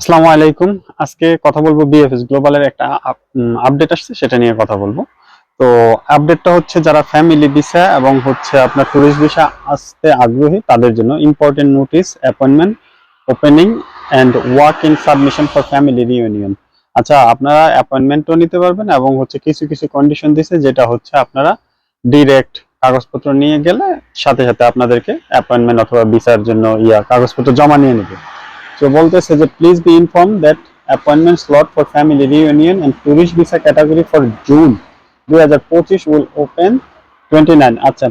আসসালামু আলাইকুম। আজকে কথা বলব বিএফএস গ্লোবালের একটা আপডেট আসছে, সেটা নিয়ে কথা বলব। তো আপডেটটা হচ্ছে যারা ফ্যামিলি ভিসা এবং হচ্ছে আপনার ট্যুরিস্ট ভিসা আসতে আগ্রহী, তাদের জন্য important notice appointment opening and work in submission for family reunion আচ্ছা আপনারা অ্যাপয়েন্টমেন্টও নিতে পারবেন এবং হচ্ছে কিছু কিছু কন্ডিশন দিছে, যেটা হচ্ছে আপনারা ডিরেক্ট কাগজপত্র নিয়ে গেলে সাথে সাথে আপনাদেরকে অ্যাপয়েন্টমেন্ট অথবা ভিসার জন্য ইয়া, কাগজপত্র জমা নিয়ে নেবে। তো বলতেছে যে please be inform that appointment slot for family reunion and tourist visa category for June দুই হাজার পঁচিশ উইল ওপেন টোয়েন্টি নাইন আচ্ছা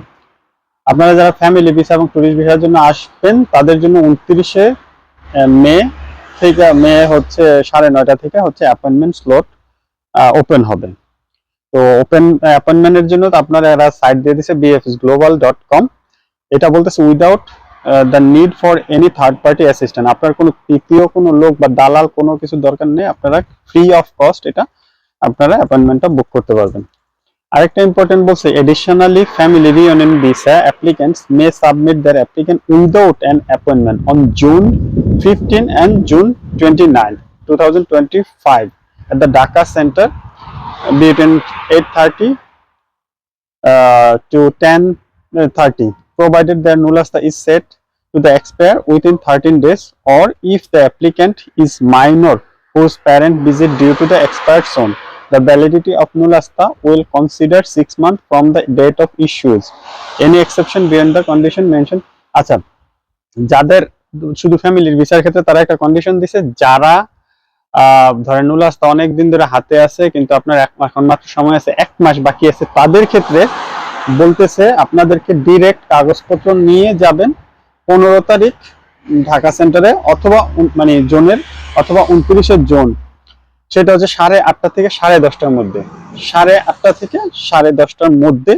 আপনারা যারা ফ্যামিলি ভিসা এবং টুরিস্ট ভিসার জন্য আসবেন, তাদের জন্য উনত্রিশে মে থেকে, মে হচ্ছে সাড়ে নয়টা থেকে হচ্ছে অ্যাপয়েন্টমেন্ট স্লট ওপেন হবে। তো ওপেন অ্যাপয়েন্টমেন্টের জন্য আপনারা এরা সাইট দিয়ে দিচ্ছে বিএফএস গ্লোবাল ডট কম এটা বলতেছে without the need for any third party assistant আপনার কোনো তৃতীয় কোনো লোক বা দালাল কোনো কিছু দরকার নেই আপনারা ফ্রি অফ কস্ট এটা আপনারা অ্যাপয়েন্টমেন্টটা বুক করতে পারবেন। আরেকটা ইম্পর্টেন্ট বলছে additionally family reunion visa applicants may submit their applicant without an appointment on June fifteen and June twenty nine two thousand twenty five at the Dhaka Center between 8:30 uh, to 10:30, provided their nulasta is set to the expire within 13 days, or if the applicant is minor whose parent visit due to the expired zone, the validity of nulasta will consider six months from the date of issues. Any exception beyond the condition mentioned. আচ্ছা যাদের শুধু ফ্যামিলির ভিসার ক্ষেত্রে তারা একটা condition দিছে যারা ধরেন নুলাস্তা অনেক দিন ধরে হাতে আছে কিন্তু আপনার এক এখন মাত্র সময় আছে এক মাস বাকি আছে তাদের ক্ষেত্রে বলতেছে আপনাদেরকে ডিরেক্ট কাগজপত্র নিয়ে যাবেন পনেরো তারিখ ঢাকা সেন্টারে অথবা মানে জোনের অথবা উনত্রিশের জোন। সেটা হচ্ছে সাড়ে আটটা থেকে সাড়ে দশটার মধ্যে। সাড়ে আটটা থেকে সাড়ে দশটার মধ্যে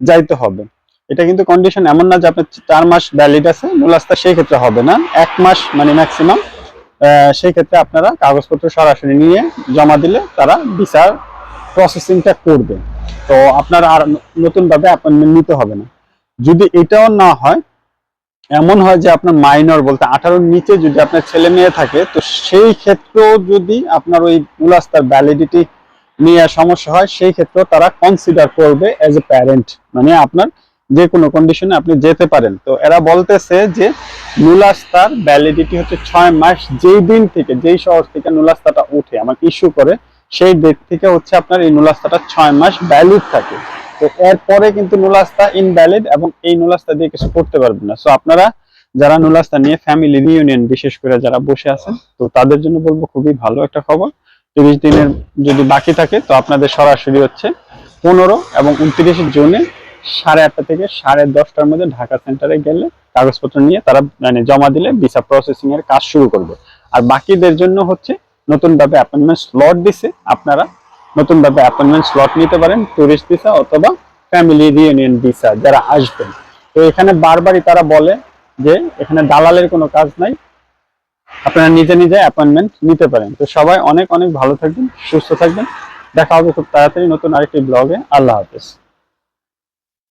যাইতে হবে। এটা কিন্তু কন্ডিশন এমন না যে আপনার চার মাস ভ্যালিড আছে। নুলাস্তা সেই ক্ষেত্রে হবে না। এক মাস মানে ম্যাক্সিমাম সেই ক্ষেত্রে আপনারা কাগজপত্র সরাসরি নিয়ে জমা দিলে তারা বিচার প্রসেসিংটা করবে। তো আপনার আর নতুন ভাবে অ্যাপয়েন্টমেন্ট নিতে হবে না। যদি এটাও না হয়, এমন হয় যে আপনার মাইনর বলতে আঠারোর নিচে যদি আপনার ছেলে মেয়ে থাকে, তো সেই ক্ষেত্রেও যদি আপনার ওই উলাস্তার ভ্যালিডিটি নিয়ে সমস্যা হয়, সেই ক্ষেত্রেও তারা কনসিডার করবে অ্যাজ এ প্যারেন্ট মানে আপনার যে কোনো কন্ডিশনে আপনি যেতে পারেন। তো এরা বলতেছে যে নুলাস্তার ভ্যালিডিটি হচ্ছে ছয় মাস, যেই দিন থেকে, যেই শহর থেকে নুলাস্তাটা উঠে আমাকে ইস্যু করে সেই ডেট থেকে হচ্ছে আপনার এই নুলাস্তাটা ছয় মাস ভ্যালিড থাকে। তো এরপরে কিন্তু নুলাস্তা ইনভ্যালিড এবং এই নুলাস্তা দিয়ে কিছু করতে পারবেন না। সো আপনারা যারা নুলাস্তা নিয়ে ফ্যামিলি রিউনিয়ন বিশেষ করে যারা বসে আছেন, তো তাদের জন্য বলব খুবই ভালো একটা খবর। তিরিশ দিনের যদি বাকি থাকে, তো আপনাদের সরাসরি হচ্ছে পনেরো এবং উনত্রিশে জুনে সাড়ে আটটা থেকে সাড়ে দশটার মধ্যে ঢাকা সেন্টারে গেলে কাগজপত্র নিয়ে তারা মানে জমা দিলে ভিসা প্রসেসিং এর কাজ শুরু করবে। আর বাকিদের জন্য হচ্ছে নতুন ভাবে অ্যাপয়েন্টমেন্ট স্লট দিছে, আপনারা নতুন ভাবে অ্যাপয়েন্টমেন্ট স্লট নিতে পারেন টুরিস্ট ভিসা অথবা ফ্যামিলি রিউনিয়ন ভিসা যারা আসবেন। তো এখানে বারবারই তারা বলে যে এখানে দালালের কোনো কাজ নাই, আপনারা নিজে নিজে অ্যাপয়েন্টমেন্ট নিতে পারেন। তো সবাই অনেক অনেক ভালো থাকবেন, সুস্থ থাকবেন। দেখা হবে খুব তাড়াতাড়ি নতুন আরেকটি ব্লগে আল্লাহ হাফেজ।